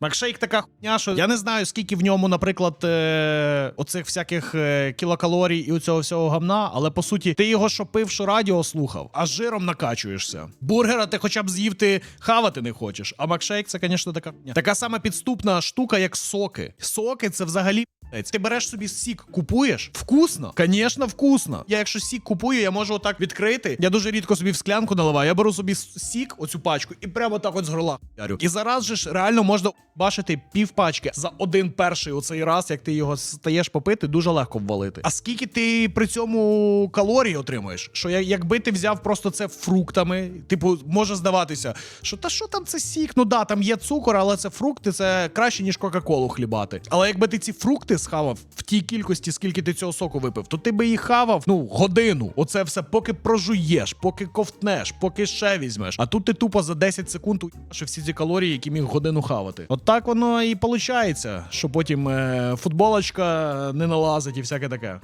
Макшейк така хуйня, що я не знаю, скільки в ньому, наприклад, е- оцих всяких е- кілокалорій і оцього всього гамна, але по суті, ти його що пив, що радіо слухав, а жиром накачуєшся. Бургера ти хоча б з'їв, ти хавати не хочеш. А макшейк це, звісно, така хуйня. Така сама підступна штука, як соки. Соки це взагалі. Ти береш собі сік, купуєш? Вкусно? Звісно, вкусно. Я якщо сік купую, я можу отак відкрити. Я дуже рідко собі в склянку наливаю. Я беру собі сік, оцю пачку, і прямо так от з горла. І зараз же ж реально можна бачити пів пачки за один перший оцей раз, як ти його стаєш попити, дуже легко ввалити. А скільки ти при цьому калорій отримуєш? Що якби ти взяв просто це фруктами, типу, може здаватися, що та що там це сік? Ну да, там є цукор, але це фрукти, це краще, ніж Кока-Колу хлібати. Але якби ти ці фрукти схавав в тій кількості, скільки ти цього соку випив, то ти би їх хавав ну годину. Оце все поки прожуєш, поки ковтнеш, поки ще візьмеш. А тут ти тупо за 10 секунд уїбаш всі ці калорії, які міг годину хавати. От так воно і виходить, що потім е, футболочка не налазить і всяке таке.